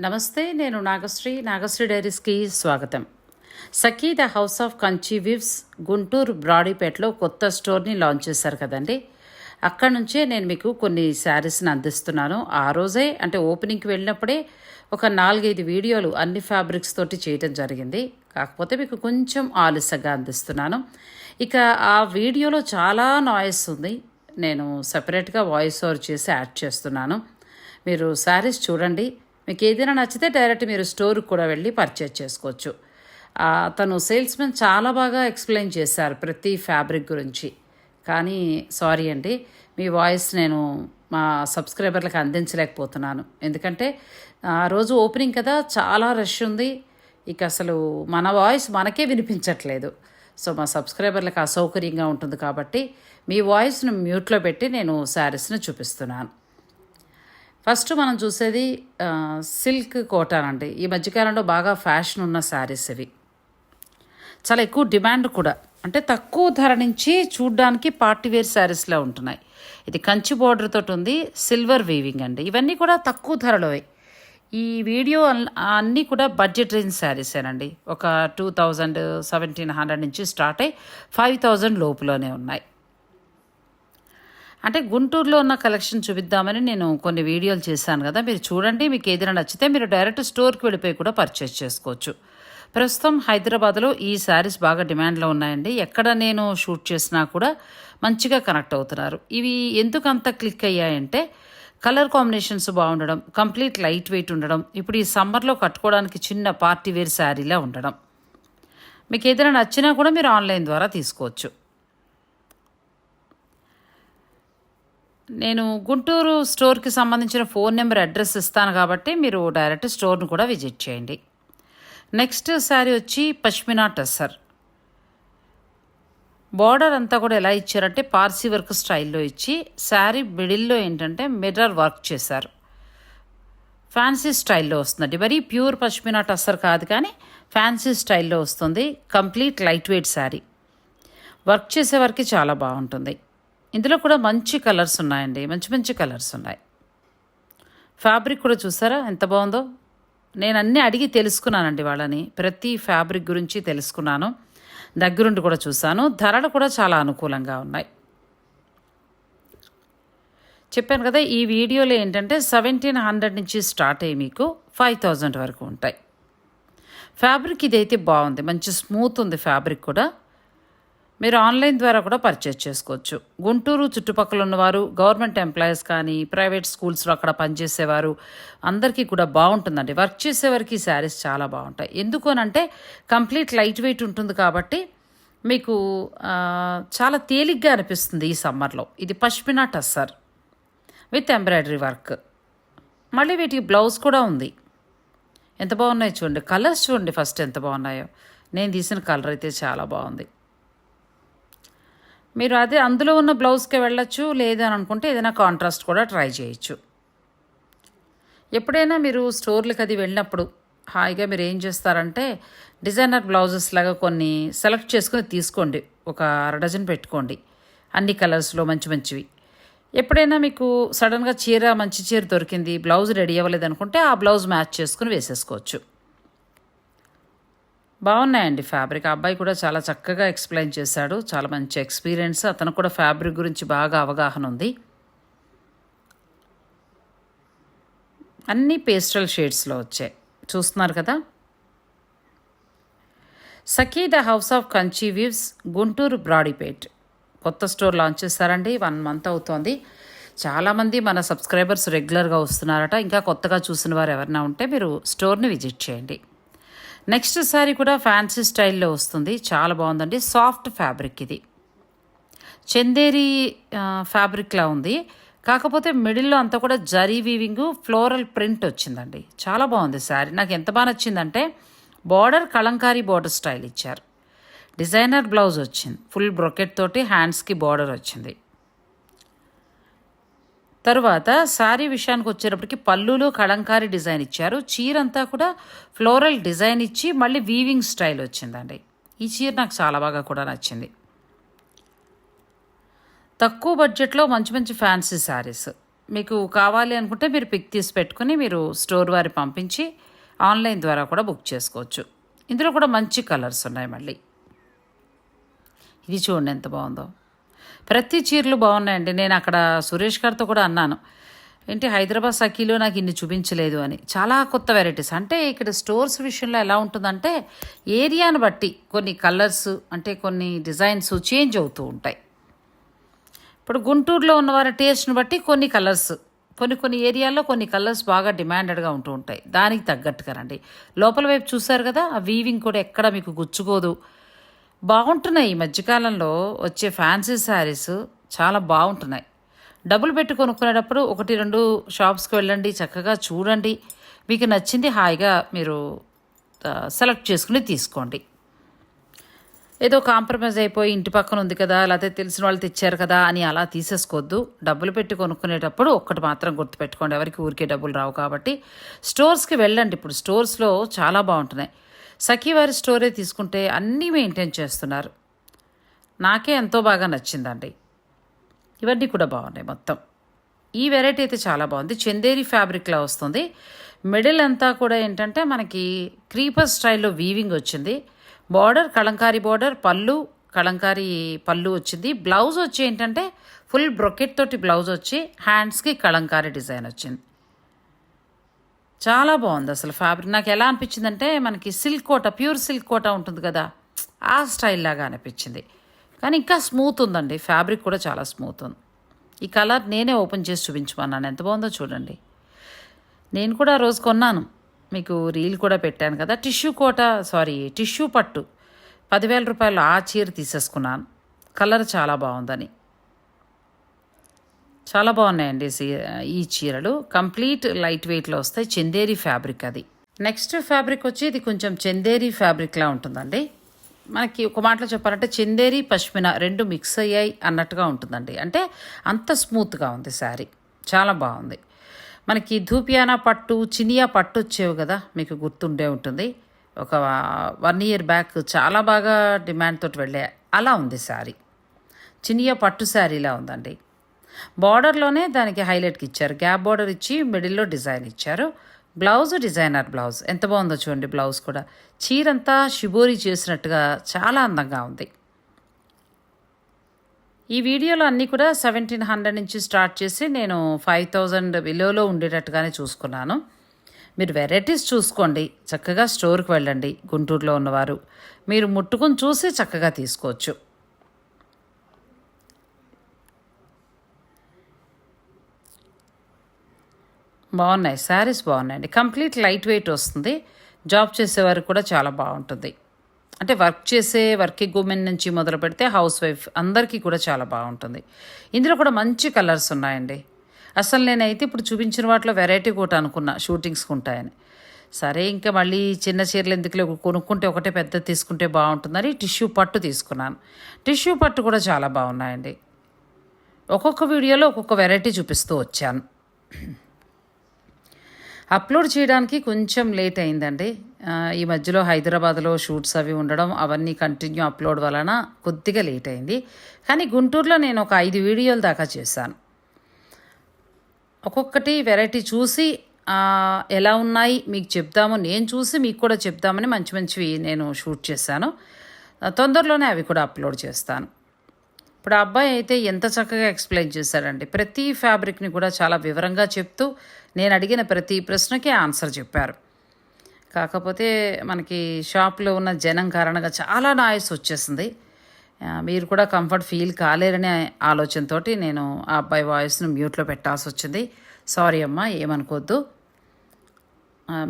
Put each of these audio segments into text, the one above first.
నమస్తే నేను నాగశ్రీ. నాగశ్రీ డైరీస్కి స్వాగతం. Sakhi the house of Kanchi weaves Guntur బ్రాడీపేటలో కొత్త స్టోర్ని లాంచ్ చేశారు కదండి. అక్కడ నుంచే నేను మీకు కొన్ని శారీస్ని అందిస్తున్నాను. ఆ రోజే అంటే ఓపెనింగ్కి వెళ్ళినప్పుడే ఒక నాలుగైదు వీడియోలు అన్ని ఫ్యాబ్రిక్స్ తోటి చేయటం జరిగింది. కాకపోతే మీకు కొంచెం ఆలస్యంగా అందిస్తున్నాను. ఇక ఆ వీడియోలో చాలా నాయిస్ ఉంది. నేను సపరేట్గా వాయిస్ ఓవర్ చేసి యాడ్ చేస్తున్నాను. మీరు శారీస్ చూడండి. మీకు ఏదైనా నచ్చితే డైరెక్ట్ మీరు స్టోర్కి కూడా వెళ్ళి పర్చేజ్ చేసుకోవచ్చు. తను సేల్స్మెన్ చాలా బాగా ఎక్స్ప్లెయిన్ చేశారు ప్రతి ఫ్యాబ్రిక్ గురించి. కానీ సారీ అండి మీ వాయిస్ నేను మా సబ్స్క్రైబర్లకు అందించలేకపోతున్నాను. ఎందుకంటే ఆ రోజు ఓపెనింగ్ కదా చాలా రష్ ఉంది. ఇక అసలు మన వాయిస్ మనకే వినిపించట్లేదు. సో మా సబ్స్క్రైబర్లకు అసౌకర్యంగా ఉంటుంది కాబట్టి మీ వాయిస్ను మ్యూట్లో పెట్టి నేను శారీస్ని చూపిస్తున్నాను. ఫస్ట్ మనం చూసేది సిల్క్ కోటన్ అండి ఈ మధ్యకాలంలో బాగా ఫ్యాషన్ ఉన్న శారీస్ ఇవి. చాలా ఎక్కువ డిమాండ్ కూడా. అంటే తక్కువ ధర నుంచి చూడ్డానికి పార్టీ వేర్ శారీస్లా ఉంటున్నాయి. ఇది కంచి బోర్డర్తో తోటి ఉంది సిల్వర్ వీవింగ్ అండి. ఇవన్నీ కూడా తక్కువ ధరలోవి. ఈ వీడియో అన్- అన్నీ కూడా బడ్జెట్ రేంజ్ శారీసేనండి ఒక టూ థౌజండ్ సెవెంటీన్ హండ్రెడ్ నుంచి స్టార్ట్ అయ్యి ఫైవ్ థౌజండ్ లోపులోనే ఉన్నాయి. అంటే గుంటూరులో ఉన్న కలెక్షన్ చూపిద్దామని నేను కొన్ని వీడియోలు చేశాను కదా. మీరు చూడండి మీకు ఏదైనా నచ్చితే మీరు డైరెక్ట్ స్టోర్కి వెళ్ళిపోయి కూడా పర్చేస్ చేసుకోవచ్చు. ప్రస్తుతం హైదరాబాద్లో ఈ శారీస్ బాగా డిమాండ్లో ఉన్నాయండి. ఎక్కడ నేను షూట్ చేసినా కూడా మంచిగా కనెక్ట్ అవుతున్నారు. ఇవి ఎందుకు అంత క్లిక్ అయ్యాయంటే కలర్ కాంబినేషన్స్ బాగుండడం కంప్లీట్ లైట్ వెయిట్ ఉండడం ఇప్పుడు ఈ సమ్మర్లో కట్టుకోవడానికి చిన్న పార్టీ వేర్ శారీలా ఉండడం. మీకు ఏదైనా నచ్చినా కూడా మీరు ఆన్లైన్ ద్వారా తీసుకోవచ్చు. నేను గుంటూరు స్టోర్కి సంబంధించిన ఫోన్ నెంబర్ అడ్రస్ ఇస్తాను కాబట్టి మీరు డైరెక్ట్ స్టోర్ను కూడా విజిట్ చేయండి. నెక్స్ట్ శారీ వచ్చి పష్మినా టస్సర్. బార్డర్ అంతా కూడా ఎలా ఇచ్చారంటే పార్సీ వర్క్ స్టైల్లో ఇచ్చి శారీ మిడిల్లో ఏంటంటే మిర్రర్ వర్క్ చేశారు. ఫ్యాన్సీ స్టైల్లో వస్తుందండి. మరీ ప్యూర్ పష్మినా టస్సర్ కాదు కానీ ఫ్యాన్సీ స్టైల్లో వస్తుంది. Complete light weight sari. Work చేసే వరకు చాలా బాగుంటుంది. ఇందులో కూడా మంచి కలర్స్ ఉన్నాయండి. మంచి మంచి కలర్స్ ఉన్నాయి. ఫ్యాబ్రిక్ కూడా చూసారా? ఎంత బాగుందో? నేను అన్నీ అడిగి తెలుసుకున్నానండి వాళ్ళని. ప్రతి ఫ్యాబ్రిక్ గురించి తెలుసుకున్నాను. దగ్గరుండి కూడా చూశాను. ధరలు కూడా చాలా అనుకూలంగా ఉన్నాయి. చెప్పాను కదా ఈ వీడియోలో ఏంటంటే సెవెంటీన్ హండ్రెడ్ నుంచి స్టార్ట్ అయ్యి మీకు ఫైవ్ థౌజండ్ వరకు ఉంటాయి. ఫ్యాబ్రిక్ ఇదైతే బాగుంది. మంచి స్మూత్ ఉంది ఫ్యాబ్రిక్ కూడా. మీరు ఆన్లైన్ ద్వారా కూడా పర్చేజ్ చేసుకోవచ్చు. గుంటూరు చుట్టుపక్కల ఉన్నవారు గవర్నమెంట్ ఎంప్లాయీస్ కానీ ప్రైవేట్ స్కూల్స్లో అక్కడ పనిచేసేవారు అందరికీ కూడా బాగుంటుందండి. వర్క్ చేసేవారికి శారీస్ చాలా బాగుంటాయి. ఎందుకు అని అంటే కంప్లీట్ లైట్ వెయిట్ ఉంటుంది కాబట్టి మీకు చాలా తేలిగ్గా అనిపిస్తుంది ఈ సమ్మర్లో. ఇది pashmina tussar with embroidery work. మళ్ళీ వీటికి బ్లౌజ్ కూడా ఉంది. ఎంత బాగున్నాయో చూడండి. కలర్స్ చూడండి ఫస్ట్ ఎంత బాగున్నాయో. నేను తీసిన కలర్ అయితే చాలా బాగుంది. మీరు అదే అందులో ఉన్న బ్లౌజ్కి వెళ్ళొచ్చు లేదని అనుకుంటే ఏదైనా కాంట్రాస్ట్ కూడా ట్రై చేయొచ్చు. ఎప్పుడైనా మీరు స్టోర్లకు అది వెళ్ళినప్పుడు హాయిగా మీరు ఏం చేస్తారంటే డిజైనర్ బ్లౌజెస్ లాగా కొన్ని సెలెక్ట్ చేసుకుని తీసుకోండి. ఒక అర డజన్ పెట్టుకోండి. అన్ని కలర్స్లో మంచి మంచివి. ఎప్పుడైనా మీకు సడన్గా చీర మంచి చీర దొరికింది బ్లౌజ్ రెడీ అవ్వలేదు అనుకుంటే ఆ బ్లౌజ్ మ్యాచ్ చేసుకుని వేసేసుకోవచ్చు. బాగున్నాయండి ఫ్యాబ్రిక్. అబ్బాయి కూడా చాలా చక్కగా ఎక్స్ప్లెయిన్ చేశాడు. చాలా మంచి ఎక్స్పీరియన్స్. అతను కూడా ఫ్యాబ్రిక్ గురించి బాగా అవగాహన ఉంది. అన్నీ పేస్టల్ షేడ్స్లో వచ్చాయి. చూస్తున్నారు కదా? Sakhi the house of Kanchi weaves Guntur Brodipet. కొత్త స్టోర్ లాంచ్ చేస్తారండి వన్ మంత్ అవుతోంది. చాలామంది మన సబ్స్క్రైబర్స్ రెగ్యులర్గా వస్తున్నారట. ఇంకా కొత్తగా చూసిన వారు ఎవరైనా ఉంటే మీరు స్టోర్ని విజిట్ చేయండి. నెక్స్ట్ సారీ కూడా ఫ్యాన్సీ స్టైల్లో వస్తుంది. చాలా బాగుందండి. సాఫ్ట్ ఫ్యాబ్రిక్ ఇది. చందేరి ఫ్యాబ్రిక్లా ఉంది. కాకపోతే మిడిల్లో అంతా కూడా జరీ వీవింగ్ ఫ్లోరల్ ప్రింట్ వచ్చిందండి. చాలా బాగుంది శారీ నాకు ఎంత బాగా నచ్చిందంటే బార్డర్ కలంకారీ బార్డర్ స్టైల్ ఇచ్చారు. డిజైనర్ బ్లౌజ్ వచ్చింది. ఫుల్ బ్రొకెట్ తోటి హ్యాండ్స్కి బార్డర్ వచ్చింది. తరువాత శారీ విషయానికి వచ్చేటప్పటికి పళ్ళులో కళంకారీ డిజైన్ ఇచ్చారు. చీర అంతా కూడా ఫ్లోరల్ డిజైన్ ఇచ్చి మళ్ళీ వీవింగ్ స్టైల్ వచ్చిందండి. ఈ చీర నాకు చాలా బాగా కూడా నచ్చింది. తక్కువ బడ్జెట్లో మంచి మంచి ఫ్యాన్సీ శారీస్ మీకు కావాలి అనుకుంటే మీరు పిక్ తీసి పెట్టుకుని మీరు స్టోర్ వారి పంపించి ఆన్లైన్ ద్వారా కూడా బుక్ చేసుకోవచ్చు. ఇందులో కూడా మంచి కలర్స్ ఉన్నాయి మళ్ళీ. ఇది చూడండి ఎంత బాగుందో. ప్రతి చీరలు బాగున్నాయండి. నేను అక్కడ సురేష్ గారితో కూడా అన్నాను. ఏంటి హైదరాబాద్ సఖీలో నాకు ఇన్ని చూపించలేదు అని. చాలా కొత్త వెరైటీస్. అంటే ఇక్కడ స్టోర్స్ విషయంలో ఎలా ఉంటుందంటే ఏరియాను బట్టి కొన్ని కలర్స్ అంటే కొన్ని డిజైన్స్ చేంజ్ అవుతూ ఉంటాయి. ఇప్పుడు గుంటూరులో ఉన్న వారి టేస్ట్ని బట్టి కొన్ని కలర్స్ కొన్ని కొన్ని ఏరియాల్లో కొన్ని కలర్స్ బాగా డిమాండెడ్గా ఉంటూ ఉంటాయి. దానికి తగ్గట్టుగానండి లోపల వైపు చూసారు కదా ఆ వీవింగ్ కూడా ఎక్కడ మీకు గుచ్చుకోదు. బాగుంటున్నాయి ఈ మధ్యకాలంలో వచ్చే ఫ్యాన్సీ శారీస్ చాలా బాగుంటున్నాయి. డబ్బులు పెట్టి కొనుక్కునేటప్పుడు ఒకటి రెండు షాప్స్కి వెళ్ళండి చక్కగా చూడండి. మీకు నచ్చింది హాయిగా మీరు సెలెక్ట్ చేసుకుని తీసుకోండి. ఏదో కాంప్రమైజ్ అయిపోయి ఇంటి పక్కన ఉంది కదా లేకపోతే తెలిసిన వాళ్ళు తెచ్చారు కదా అని అలా తీసేసుకోవద్దు డబ్బులు పెట్టి కొనుక్కునేటప్పుడు ఒక్కటి మాత్రం గుర్తుపెట్టుకోండి. ఎవరికి ఊరికే డబ్బులు రావు కాబట్టి. స్టోర్స్కి వెళ్ళండి. ఇప్పుడు స్టోర్స్లో చాలా బాగుంటున్నాయి. సఖీవారి స్టోరే తీసుకుంటే అన్నీ మెయింటైన్ చేస్తున్నారు. నాకే ఎంతో బాగా నచ్చిందండి. ఇవన్నీ కూడా బాగున్నాయి మొత్తం. ఈ వెరైటీ అయితే చాలా బాగుంది. చందేరి ఫ్యాబ్రిక్లా వస్తుంది. మిడిల్ అంతా కూడా ఏంటంటే మనకి క్రీపర్ స్టైల్లో వీవింగ్ వచ్చింది. బార్డర్ కళంకారీ బార్డర్ పళ్ళు కళంకారీ పళ్ళు వచ్చింది. బ్లౌజ్ వచ్చి ఏంటంటే ఫుల్ బ్రొకెట్ తోటి బ్లౌజ్ వచ్చి హ్యాండ్స్కి కళంకారీ డిజైన్ వచ్చింది. చాలా బాగుంది అసలు ఫ్యాబ్రిక్. నాకు ఎలా అనిపించిందంటే మనకి silk Kota pure silk Kota ఉంటుంది కదా ఆ స్టైల్ లాగా అనిపించింది. కానీ ఇంకా స్మూత్ ఉందండి ఫ్యాబ్రిక్ కూడా చాలా స్మూత్ ఉంది. ఈ కలర్ నేనే ఓపెన్ చేసి చూపించమన్నాను. ఎంత బాగుందో చూడండి. నేను కూడా రోజు కొన్నాను. మీకు రీల్ కూడా పెట్టాను కదా టిష్యూ కోట సారీ టిష్యూ పట్టు. పదివేల రూపాయలు ఆ చీర తీసేసుకున్నాను. కలర్ చాలా బాగుందని. చాలా బాగున్నాయండి ఈ చీరలు. కంప్లీట్ లైట్ వెయిట్లో వస్తాయి. చందేరి ఫ్యాబ్రిక్ అది. నెక్స్ట్ ఫ్యాబ్రిక్ వచ్చి ఇది కొంచెం చందేరి ఫ్యాబ్రిక్లా ఉంటుందండి. మనకి ఒక మాటలో చెప్పాలంటే చందేరి పష్మిన రెండు మిక్స్ అయ్యాయి అన్నట్టుగా ఉంటుందండి. అంటే అంత స్మూత్గా ఉంది శారీ. చాలా బాగుంది. మనకి ధూపియానా పట్టు చినియా పట్టు వచ్చేవి కదా మీకు గుర్తుండే ఉంటుంది. ఒక వన్ ఇయర్ బ్యాక్ చాలా బాగా డిమాండ్ తోటి వెళ్ళే అలా ఉంది శారీ. చినియా పట్టు శారీలా ఉందండి. బార్డర్లోనే దానికి హైలైట్కి ఇచ్చారు. గ్యాప్ బార్డర్ ఇచ్చి మిడిల్లో డిజైన్ ఇచ్చారు. బ్లౌజ్ డిజైనర్ బ్లౌజ్ ఎంత బాగుందో చూడండి బ్లౌజ్ కూడా. చీరంతా షిబోరి చేసినట్టుగా చాలా అందంగా ఉంది. ఈ వీడియోలో అన్నీ కూడా సెవెంటీన్ హండ్రెడ్ నుంచి స్టార్ట్ చేసి నేను ఫైవ్ థౌజండ్ బిలోలో ఉండేటట్టుగానే చూసుకున్నాను. మీరు వెరైటీస్ చూసుకోండి. చక్కగా స్టోర్కి వెళ్ళండి. గుంటూరులో ఉన్నవారు. మీరు ముట్టుకుని చూసి చక్కగా తీసుకోవచ్చు. బాగున్నాయి శారీస్ బాగున్నాయండి కంప్లీట్ లైట్ వెయిట్ వస్తుంది. జాబ్ చేసేవారు కూడా చాలా బాగుంటుంది. అంటే వర్క్ చేసే వర్కింగ్ ఉమెన్ నుంచి మొదలు పెడితే హౌస్ వైఫ్ అందరికీ కూడా చాలా బాగుంటుంది. ఇందులో కూడా మంచి కలర్స్ ఉన్నాయండి. అసలు నేనైతే ఇప్పుడు చూపించిన వాటిలో వెరైటీ కూడా అనుకున్నా షూటింగ్స్కి ఉంటాయని. సరే ఇంకా మళ్ళీ చిన్న చీరలు ఎందుకులే కొనుక్కుంటే ఒకటే పెద్ద తీసుకుంటే బాగుంటుందని టిష్యూ పట్టు తీసుకున్నాను. టిష్యూ పట్టు కూడా చాలా బాగున్నాయండి. ఒక్కొక్క వీడియోలో ఒక్కొక్క వెరైటీ చూపిస్తూ వచ్చాను. అప్లోడ్ చేయడానికి కొంచెం లేట్ అయిందండి. ఈ మధ్యలో హైదరాబాద్లో షూట్స్ అవి ఉండడం అవన్నీ కంటిన్యూ అప్లోడ్ వలన కొద్దిగా లేట్ అయింది. కానీ గుంటూరులో నేను ఒక ఐదు వీడియోల దాకా చేశాను. ఒక్కొక్కటి వెరైటీ చూసి ఎలా ఉన్నాయి మీకు చెప్తాము నేను చూసి మీకు కూడా చెప్దామని మంచి మంచివి నేను షూట్ చేశాను. తొందరలోనే అవి కూడా అప్లోడ్ చేస్తాను. ఇప్పుడు ఆ అబ్బాయి అయితే ఎంత చక్కగా ఎక్స్ప్లెయిన్ చేశారండి. ప్రతి ఫ్యాబ్రిక్ని కూడా చాలా వివరంగా చెప్తూ నేను అడిగిన ప్రతి ప్రశ్నకి ఆన్సర్ చెప్పారు. కాకపోతే మనకి షాప్లో ఉన్న జనం కారణంగా చాలా నాయిస్ వచ్చేసింది. మీరు కూడా కంఫర్ట్ ఫీల్ కాలేరనే ఆలోచనతో నేను ఆ అబ్బాయి వాయిస్ను మ్యూట్లో పెట్టాల్సి వచ్చింది. సారీ అమ్మా ఏమనుకోవద్దు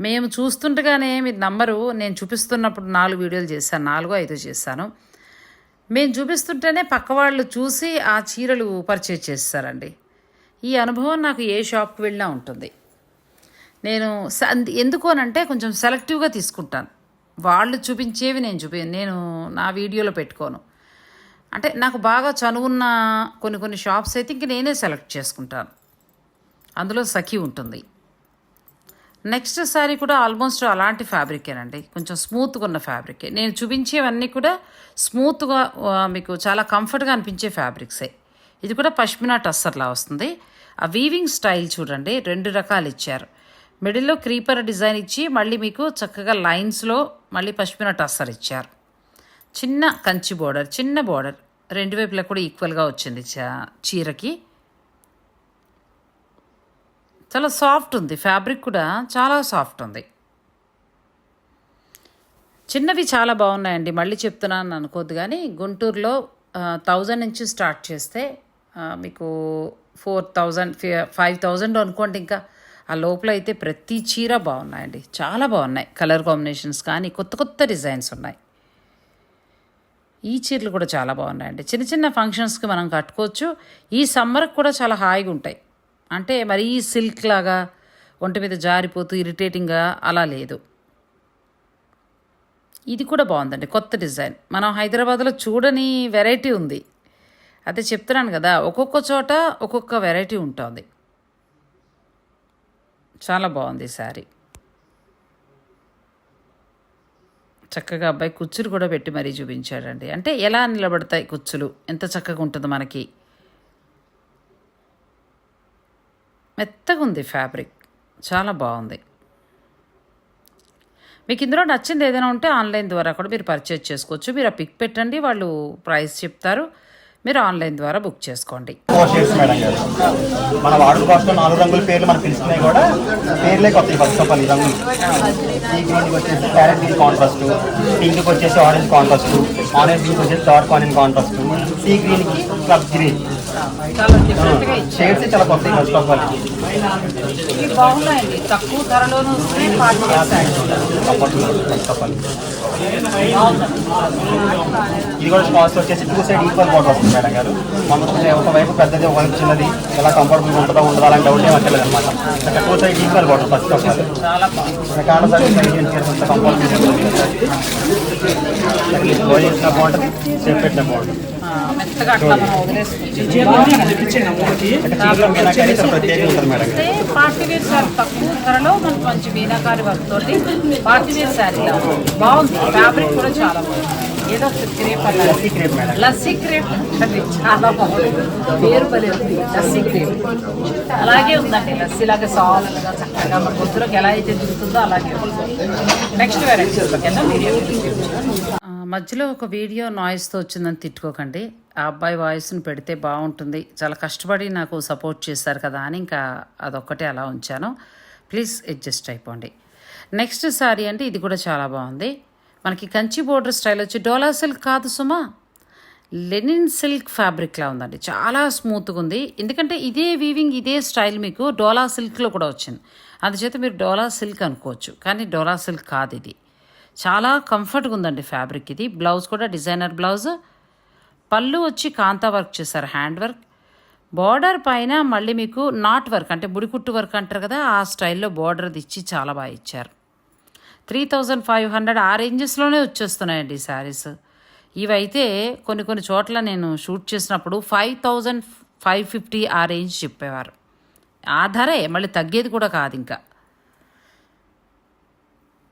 మేము చూస్తుండగానే మీరు నంబరు నేను చూపిస్తున్నప్పుడు నాలుగు వీడియోలు చేశాను నాలుగో ఐదో చేశాను. మేము చూపిస్తుంటేనే పక్క వాళ్ళు చూసి ఆ చీరలు పర్చేజ్ చేస్తారండి. ఈ అనుభవం నాకు ఏ షాప్కి వెళ్ళినా ఉంటుంది. నేను స- కొంచెం సెలెక్టివ్గా తీసుకుంటాను. వాళ్ళు చూపించేవి నేను చూపి నేను నా వీడియోలో పెట్టుకోను. అంటే నాకు బాగా చనువున్న కొన్ని కొన్ని షాప్స్ అయితే ఇంక నేనే సెలెక్ట్ చేసుకుంటాను. అందులో సఖీ ఉంటుంది. నెక్స్ట్ శారీ కూడా ఆల్మోస్ట్ అలాంటి ఫ్యాబ్రికేనండి కొంచెం స్మూత్గా ఉన్న ఫ్యాబ్రికే నేను చూపించేవన్నీ కూడా స్మూత్గా మీకు చాలా కంఫర్ట్గా అనిపించే ఫ్యాబ్రిక్సే. ఇది కూడా పష్మినా టస్సర్లా వస్తుంది. ఆ వీవింగ్ స్టైల్ చూడండి రెండు రకాలు ఇచ్చారు. మిడిల్లో క్రీపర్ డిజైన్ ఇచ్చి మళ్ళీ మీకు చక్కగా లైన్స్లో మళ్ళీ పష్మినా టస్సర్ ఇచ్చారు. చిన్న కంచి బోర్డర్ చిన్న బోర్డర్ రెండు వైపులా కూడా ఈక్వల్గా వచ్చింది చీరకి. చాలా సాఫ్ట్ ఉంది. ఫ్యాబ్రిక్ కూడా చాలా సాఫ్ట్ ఉంది. చిన్నవి చాలా బాగున్నాయండి. మళ్ళీ చెప్తున్నాను అనుకోద్దు కానీ గుంటూరులో థౌజండ్ నుంచి స్టార్ట్ చేస్తే మీకు ఫోర్ థౌజండ్ ఫైవ్ థౌజండ్ అనుకోండి ఇంకా. ఆ లోపల అయితే ప్రతి చీర బాగున్నాయండి. చాలా బాగున్నాయి. కలర్ కాంబినేషన్స్ కానీ కొత్త కొత్త డిజైన్స్ ఉన్నాయి. ఈ చీరలు కూడా చాలా బాగున్నాయండి. చిన్న చిన్న ఫంక్షన్స్కి మనం కట్టుకోవచ్చు. ఈ సమ్మర్కి కూడా చాలా హాయిగా ఉంటాయి. అంటే మరీ సిల్క్ లాగా ఒంటి మీద జారిపోతూ ఇరిటేటింగ్గా అలా లేదు. ఇది కూడా బాగుందండి కొత్త డిజైన్. మనం హైదరాబాద్లో చూడని వెరైటీ ఉంది. అదే చెప్తున్నాను కదా ఒక్కొక్క చోట ఒక్కొక్క వెరైటీ ఉంటుంది. చాలా బాగుంది శారీ. చక్కగా అబ్బాయి కుచ్చులు కూడా పెట్టి మరీ చూపించాడండి. అంటే ఎలా నిలబడతాయి కుచ్చులు? ఎంత చక్కగా ఉంటుంది మనకి? మెత్తగా ఉంది ఫ్యాబ్రిక్. చాలా బాగుంది. మీకు ఇందులో నచ్చింది ఏదైనా ఉంటే ఆన్లైన్ ద్వారా కూడా మీరు పర్చేజ్ చేసుకోవచ్చు. మీరు ఆ పిక్ పెట్టండి వాళ్ళు ప్రైస్ చెప్తారు. మీరు ఆన్లైన్ ద్వారా బుక్ చేసుకోండి. మన వాటర్ బాక్స్ నాలుగు రంగుల పేర్లు మనకు కూడా. పేర్లే కొత్త ఫస్ట్ ఆఫ్ ఆల్ ఈ రంగులు వచ్చేసి క్యారెట్ గ్రీన్ కాంట్రాస్ట్ వచ్చేసి ఆరెంజ్ కాంట్రాస్ట్ ఆరెంజ్ వచ్చేసి డార్క్ ఆరెంజ్ కాంట్రాస్ట్ సీ గ్రీన్కి క్లబ్ గ్రీన్ షేడ్స్ చాలా కొత్త ఫస్ట్ ఆఫ్ ఆల్ ఇవి బాగున్నాయండి తక్కువ ధరలోనూ వస్తున్నాయి పార్టీ ఇది కూడా కాస్ట్ వచ్చేసి టూ సైడ్ ఈక్వల్ బార్డర్ వస్తుంది మేడం గారు మనకు ఒకవైపు పెద్దది ఒకవైపు చిన్నది ఎలా కంఫర్టబుల్ ఉంటుందో ఉండదో అలాంటి డౌట్ ఏమి అక్కర్లేదు అనమాట two side equal border first of all చాలా బాగుంది రకాల సర్వీస్ ఇండియన్ చేసిన బాగుంటుంది సేఫ్ పెట్టిన బాగుంటుంది మెత్తగా అట్లా మనం శారీ తక్కువ ధరలో మనకు మంచి మీనాకారి బాగుంది. ఫ్యాబ్రిక్ కూడా చాలా బాగుంది. ఏదో క్రేప్ అన్నారు లస్సీ క్రేప్ మేడం లస్సీ క్రేప్ అది చాలా బాగుంది. పేరు పని ఉంది. లస్సీ క్రేప్ అలాగే ఉందండి. లస్సీ లాగా సాల్గా చక్కగా మన గొంతులోకి ఎలా అయితే దిగుతుందో అలాగే నెక్స్ట్ వెళ్దాం వీడియో మధ్యలో ఒక వీడియో నాయిస్తో వచ్చిందని తిట్టుకోకండి. ఆ అబ్బాయి వాయిస్ని పెడితే బాగుంటుంది. చాలా కష్టపడి నాకు సపోర్ట్ చేశారు కదా అని ఇంకా అదొక్కటే అలా ఉంచాను. ప్లీజ్ అడ్జస్ట్ అయిపోండి. నెక్స్ట్ సారీ అంటే ఇది కూడా చాలా బాగుంది. మనకి కంచి బోర్డర్ స్టైల్ వచ్చి డోలా సిల్క్ కాదు సుమా. లెనిన్ సిల్క్ ఫ్యాబ్రిక్లా ఉందండి. చాలా స్మూత్గా ఉంది. ఎందుకంటే ఇదే వీవింగ్ ఇదే స్టైల్ మీకు డోలా సిల్క్లో కూడా వచ్చింది. అందుచేత మీరు డోలా సిల్క్ అనుకోవచ్చు. కానీ డోలా సిల్క్ కాదు ఇది. చాలా కంఫర్ట్గా ఉందండి ఫ్యాబ్రిక్ ఇది. బ్లౌజ్ కూడా డిజైనర్ బ్లౌజ్ పళ్ళు వచ్చి కాంతా వర్క్ చేశారు హ్యాండ్ వర్క్ బార్డర్ పైన మళ్ళీ మీకు నాట్ వర్క్ అంటే బుడికుట్టు వర్క్ అంటారు కదా ఆ స్టైల్లో బార్డర్ ఇచ్చి చాలా బాగా ఇచ్చారు. త్రీ థౌజండ్ ఫైవ్ హండ్రెడ్ ఆ రేంజెస్లోనే వచ్చేస్తున్నాయండి ఈ శారీస్ ఇవైతే కొన్ని కొన్ని చోట్ల నేను షూట్ చేసినప్పుడు ఫైవ్ థౌజండ్ ఫైవ్ ఫిఫ్టీ ఆ రేంజ్ చెప్పేవారు. ఆ ధరే మళ్ళీ తగ్గేది కూడా కాదు ఇంకా.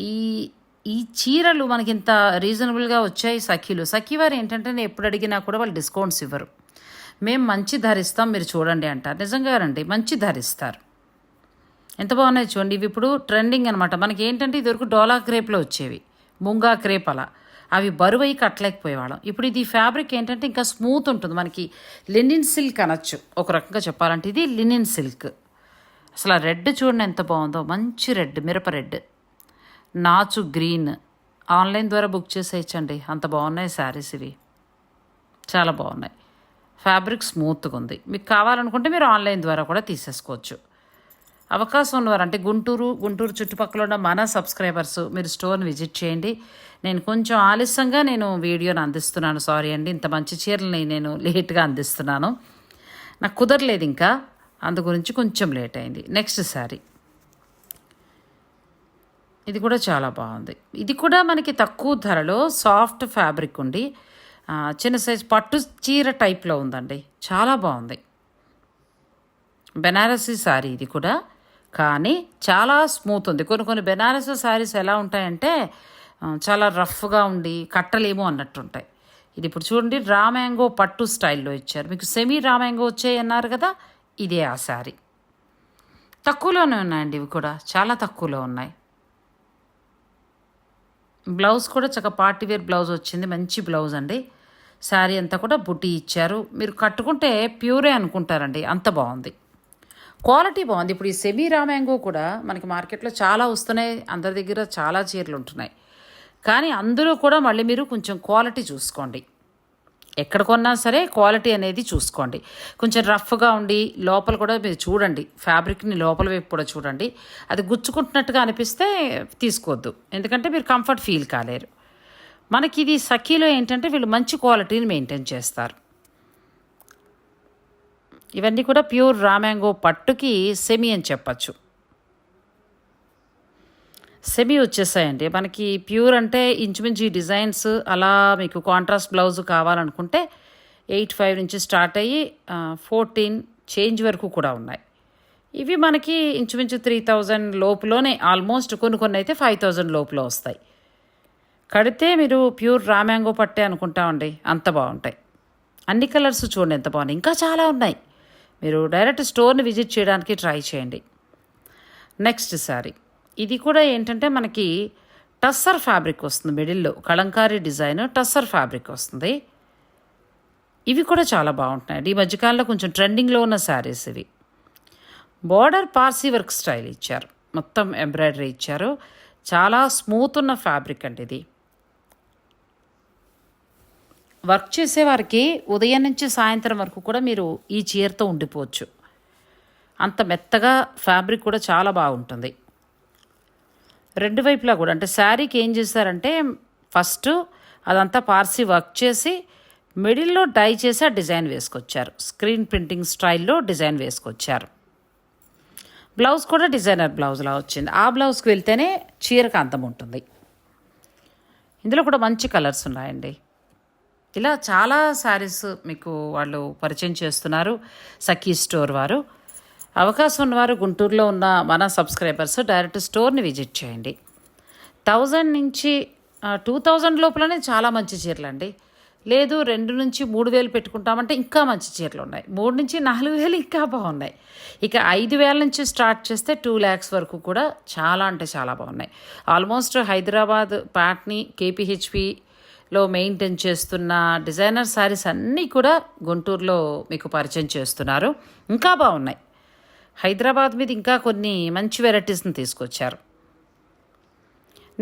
ఈ ఈ చీరలు మనకి ఇంత రీజనబుల్గా వచ్చాయి సఖీలు. సఖీ వారు ఏంటంటే నేను ఎప్పుడు అడిగినా కూడా వాళ్ళు డిస్కౌంట్స్ ఇవ్వరు. మేము మంచి ధరిస్తాం మీరు చూడండి అంటారు నిజంగా రండి మంచి ధరిస్తారు ఎంత బాగున్నాయి చూడండి. ఇవి ఇప్పుడు ట్రెండింగ్ అనమాట మనకి ఏంటంటే ఇదివరకు డోలా క్రేప్లో వచ్చేవి. ముంగా క్రేప్ అలా. అవి బరువు అయి కట్టలేకపోయేవాళ్ళం. ఇప్పుడు ఇది ఫ్యాబ్రిక్ ఏంటంటే ఇంకా స్మూత్ ఉంటుంది. మనకి లినిన్ సిల్క్ అనొచ్చు. ఒక రకంగా చెప్పాలంటే ఇది లినిన్ సిల్క్. అసలు ఆ రెడ్ చూడండి ఎంత బాగుందో. మంచి రెడ్ మిరప రెడ్. నాచు గ్రీన్. ఆన్లైన్ ద్వారా బుక్ చేసేయచ్చండి. అంత బాగున్నాయి శారీస్ ఇవి. చాలా బాగున్నాయి. ఫ్యాబ్రిక్ స్మూత్గా ఉంది. మీకు కావాలనుకుంటే మీరు ఆన్లైన్ ద్వారా కూడా తీసేసుకోవచ్చు. అవకాశం ఉన్నవారు అంటే గుంటూరు గుంటూరు చుట్టుపక్కల ఉన్న మన సబ్స్క్రైబర్స్ మీరు స్టోర్ని విజిట్ చేయండి. నేను కొంచెం ఆలస్యంగా నేను వీడియోని అందిస్తున్నాను. సారీ అండి ఇంత మంచి చీరలని నేను లేట్గా అందిస్తున్నాను. నాకు కుదరలేదు ఇంకా. అందు గురించి కొంచెం లేట్ అయింది. నెక్స్ట్ శారీ. ఇది కూడా చాలా బాగుంది. ఇది కూడా మనకి తక్కువ ధరలో సాఫ్ట్ ఫ్యాబ్రిక్ ఉండి చిన్న సైజ్ పట్టు చీర టైప్లో ఉందండి. చాలా బాగుంది. బెనారసీ శారీ ఇది కూడా. కానీ చాలా స్మూత్ ఉంది. కొన్ని కొన్ని బెనారసీ శారీస్ ఎలా ఉంటాయంటే చాలా రఫ్గా ఉండి కట్టలేమో అన్నట్టుంటాయి. ఇది ఇప్పుడు చూడండి రామ్యాంగో పట్టు స్టైల్లో ఇచ్చారు. మీకు సెమీ రామ్యాంగో వచ్చాయన్నారు అన్నారు కదా ఇదే ఆ శారీ తక్కువలోనే ఉన్నాయండి ఇవి కూడా. చాలా తక్కువలో ఉన్నాయి. బ్లౌజ్ కూడా చక్కగా పార్టీ వేర్ బ్లౌజ్ వచ్చింది. మంచి బ్లౌజ్ అండి. శారీ అంతా కూడా బుట్టి ఇచ్చారు. మీరు కట్టుకుంటే ప్యూరే అనుకుంటారండి. అంత బాగుంది. క్వాలిటీ బాగుంది. ఇప్పుడు ఈ సెమీ రామ్యాంగో కూడా మనకి మార్కెట్లో చాలా వస్తున్నాయి. అందరి దగ్గర చాలా చీరలు ఉంటున్నాయి. కానీ అందులో కూడా మళ్ళీ మీరు కొంచెం క్వాలిటీ చూసుకోండి. ఎక్కడ కొన్నా సరే క్వాలిటీ అనేది చూసుకోండి. కొంచెం రఫ్గా ఉండి లోపల కూడా మీరు చూడండి. ఫ్యాబ్రిక్ని లోపల వైపు కూడా చూడండి. అది గుచ్చుకుంటున్నట్టుగా అనిపిస్తే తీసుకోవద్దు. ఎందుకంటే మీరు కంఫర్ట్ ఫీల్ కాలేరు. మనకి ఇది సఖీలో ఏంటంటే వీళ్ళు మంచి క్వాలిటీని మెయింటైన్ చేస్తారు. ఇవన్నీ కూడా ప్యూర్ రామ్యాంగో పట్టుకి సెమీ అని చెప్పచ్చు. సెమీ వచ్చేసాయండి. మనకి ప్యూర్ అంటే ఇంచుమించు ఈ డిజైన్స్ అలా మీకు కాంట్రాస్ట్ బ్లౌజ్ కావాలనుకుంటే ఎయిట్ ఫైవ్ నుంచి స్టార్ట్ అయ్యి ఫోర్టీన్ చేంజ్ వరకు కూడా ఉన్నాయి. ఇవి మనకి ఇంచుమించు త్రీ థౌజండ్ లోపులోనే ఆల్మోస్ట్ కొన్ని కొన్ని అయితే ఫైవ్ థౌజండ్ లోపులో వస్తాయి. కడితే మీరు ప్యూర్ రామ్యాంగో పట్టే అనుకుంటామండి అంత బాగుంటాయి. అన్ని కలర్స్ చూడండి ఎంత బాగున్నాయి. ఇంకా చాలా ఉన్నాయి. మీరు డైరెక్ట్ స్టోర్ని విజిట్ చేయడానికి ట్రై చేయండి. నెక్స్ట్ సారీ. ఇది కూడా ఏంటంటే మనకి టస్సర్ ఫ్యాబ్రిక్ వస్తుంది మిడిల్లో. కలంకారీ డిజైన్ టస్సర్ ఫ్యాబ్రిక్ వస్తుంది. ఇవి కూడా చాలా బాగుంటున్నాయి ఈ మధ్యకాలంలో కొంచెం ట్రెండింగ్లో ఉన్న శారీస్ ఇవి. బార్డర్ పార్సీ వర్క్ స్టైల్ ఇచ్చారు. మొత్తం ఎంబ్రాయిడరీ ఇచ్చారు. చాలా స్మూత్ ఉన్న ఫ్యాబ్రిక్ అండి ఇది. వర్క్ చేసేవారికి ఉదయం నుంచి సాయంత్రం వరకు కూడా మీరు ఈ చీరతో ఉండిపోవచ్చు. అంత మెత్తగా ఫ్యాబ్రిక్ కూడా చాలా బాగుంటుంది. రెండు వైపులా కూడా. అంటే శారీకి ఏం చేశారంటే ఫస్ట్ అదంతా పార్సీ వర్క్ చేసి మిడిల్లో డై చేసి ఆ డిజైన్ వేసుకొచ్చారు. స్క్రీన్ ప్రింటింగ్ స్టైల్లో డిజైన్ వేసుకొచ్చారు. బ్లౌజ్ కూడా డిజైనర్ బ్లౌజ్లా వచ్చింది. ఆ బ్లౌజ్కి వెళ్తేనే చీరకు అందం ఉంటుంది. ఇందులో కూడా మంచి కలర్స్ ఉన్నాయండి. ఇలా చాలా శారీస్ మీకు వాళ్ళు పరిచయం చేస్తున్నారు. సఖీ స్టోర్ వారు. అవకాశం ఉన్నవారు గుంటూరులో ఉన్న మన సబ్స్క్రైబర్స్ డైరెక్ట్ స్టోర్ని విజిట్ చేయండి. థౌజండ్ నుంచి టూ థౌజండ్ లోపలనే చాలా మంచి చీరలు అండి లేదు రెండు నుంచి మూడు వేలు పెట్టుకుంటామంటే ఇంకా మంచి చీరలు ఉన్నాయి మూడు నుంచి నాలుగు వేలు ఇంకా బాగున్నాయి. ఇక ఐదు వేల నుంచి స్టార్ట్ చేస్తే టూ ల్యాక్స్ వరకు కూడా చాలా అంటే చాలా బాగున్నాయి. ఆల్మోస్ట్ హైదరాబాద్ ప్యాట్ని కేపీహెచ్పిలో మెయింటైన్ చేస్తున్న డిజైనర్ శారీస్ అన్నీ కూడా గుంటూరులో మీకు పరిచయం చేస్తున్నారు. ఇంకా బాగున్నాయి. హైదరాబాద్ మీద ఇంకా కొన్ని మంచి వెరైటీస్ని తీసుకొచ్చారు.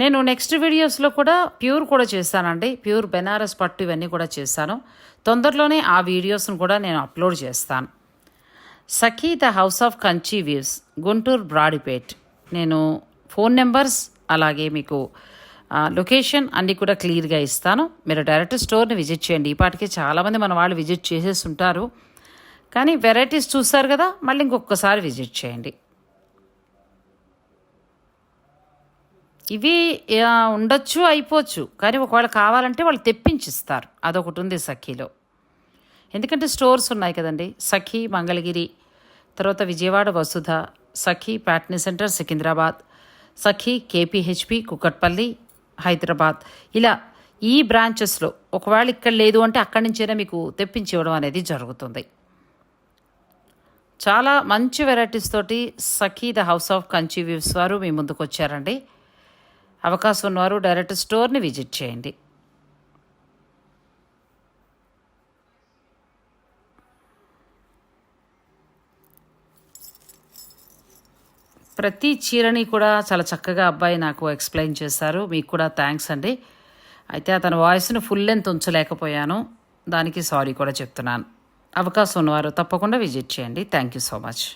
నేను నెక్స్ట్ వీడియోస్లో కూడా ప్యూర్ కూడా చేస్తానండి ప్యూర్ బెనారస్ పట్టు ఇవన్నీ కూడా చేస్తాను తొందరలోనే ఆ వీడియోస్ను కూడా నేను అప్లోడ్ చేస్తాను. Sakhi the house of Kanchi weaves Guntur Brodipet. నేను ఫోన్ నెంబర్స్ అలాగే మీకు లొకేషన్ అన్నీ కూడా క్లియర్గా ఇస్తాను. మీరు డైరెక్ట్ స్టోర్ని విజిట్ చేయండి. ఈ పాటికి చాలామంది మన వాళ్ళు విజిట్ చేసేసి ఉంటారు. కానీ వెరైటీస్ చూస్తారు కదా మళ్ళీ ఇంకొకసారి విజిట్ చేయండి. ఇవి ఉండొచ్చు అయిపోవచ్చు కానీ ఒకవేళ కావాలంటే వాళ్ళు తెప్పించిస్తారు. అదొకటి ఉంది సఖీలో. ఎందుకంటే స్టోర్స్ ఉన్నాయి కదండి. సఖీ మంగళగిరి తర్వాత విజయవాడ వసుధ సఖీ ప్యాట్నీ సెంటర్ సికింద్రాబాద్ సఖీ కేపీహెచ్పి కుకట్పల్లి హైదరాబాద్. ఇలా ఈ బ్రాంచెస్లో ఒకవేళ ఇక్కడ లేదు అంటే అక్కడి నుంచైనా మీకు తెప్పించి ఇవ్వడం అనేది జరుగుతుంది. చాలా మంచి వెరైటీస్ తోటి Sakhi the house of Kanchi views వారు మీ ముందుకు వచ్చారండి. అవకాశం ఉన్నవారు డైరెక్ట్ స్టోర్ని విజిట్ చేయండి. ప్రతి చీరని కూడా చాలా చక్కగా అబ్బాయి నాకు ఎక్స్ప్లెయిన్ చేశారు. మీకు కూడా థ్యాంక్స్ అండి. అయితే అతని వాయిస్ని ఫుల్ లెంత్ ఉంచలేకపోయాను. దానికి సారీ కూడా చెప్తున్నాను. అవకాశం ఉన్నవారు తప్పకుండా విజిట్ చేయండి. Thank you so much